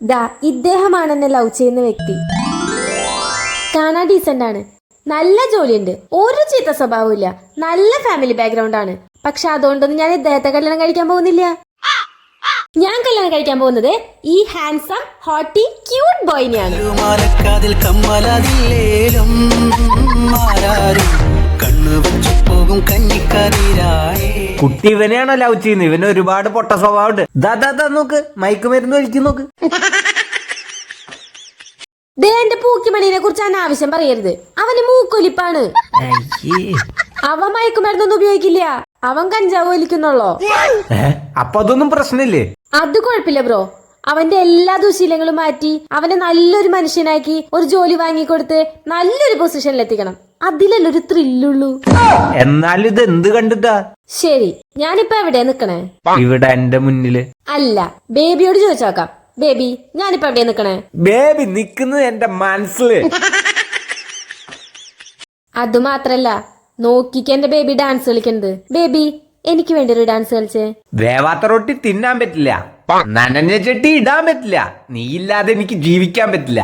ദാ ഇദ്ദേഹമാണ് എന്നെ ലവ് ചെയ്യുന്ന വ്യക്തി. കാണാൻ ഡീസെന്റ് ആണ്. നല്ല ജോലിയുണ്ട്. ഒരു ചീത്ത സ്വഭാവമില്ല നല്ല ഫാമിലി ബാക്ക്ഗ്രൗണ്ട് ആണ്. പക്ഷെ അതുകൊണ്ടൊന്നും ഞാൻ ഇദ്ദേഹത്തെ കല്യാണം കഴിക്കാൻ പോകുന്നില്ല. ഞാൻ കല്യാണം കഴിക്കാൻ പോകുന്നത് ഈ ഹാൻസം ഹോട്ടി ക്യൂട്ട് ബോയിനെയാണ് കണ്ണു വെച്ചു പോകും കുട്ടി ഇവനെയാണോ ലവ് ചെയ്യുന്നത്? ഇവന് ഒരുപാട് പൊട്ട സ്വഭാവമുണ്ട്. ഉണ്ട് നോക്ക്. മയക്കു നോക്ക് മയക്കുമരുന്ന് ഒഴിക്കും നോക്ക്. ദേ എന്റെ പൂക്കിമണിനെ കുറിച്ച് അനാവശ്യം പറയരുത്. അവന് മൂക്കൊലിപ്പാണ്. അവൻ മയക്കുമരുന്നൊന്നും ഉപയോഗിക്കില്ല. അവൻ കഞ്ചാവ് വലിക്കുന്നുള്ളോ? ഏ? അപ്പൊ അതൊന്നും പ്രശ്നമില്ലേ? അത് കുഴപ്പമില്ല ബ്രോ. അവന്റെ എല്ലാ ദുശീലങ്ങളും മാറ്റി അവനെ നല്ലൊരു മനുഷ്യനാക്കി ഒരു ജോലി വാങ്ങിക്കൊടുത്ത് നല്ലൊരു പൊസിഷനിൽ എത്തിക്കണം അതിലല്ലേ ഒരു ത്രില്ലുള്ളൂ. എന്നാൽ ഇത് എന്ത് കണ്ടിട്ടാ? ശരി ഞാനിപ്പോ എവിടെ നിക്കണേ? ഇവിടെ എന്റെ മുന്നിൽ. അല്ല ബേബിയോട് ചോദിച്ചോക്കാം. ബേബി ഞാനിപ്പോ എവിടെ നിക്കണേ? ബേബി നിക്കുന്നത് എന്റെ മനസ്സിൽ. അതുമാത്രല്ല നോക്കിക്ക് എന്റെ ബേബി ഡാൻസ് കളിക്കണ്ട് ബേബി എനിക്ക് വേണ്ടി ഒരു ഡാൻസ് കളിച്ചേ. വേവാത്ത റൊട്ടി തിന്നാൻ പറ്റില്ല. നനഞ്ഞ ചട്ടി ഇടാൻ പറ്റില്ല. നീ ഇല്ലാതെ എനിക്ക് ജീവിക്കാൻ പറ്റില്ല.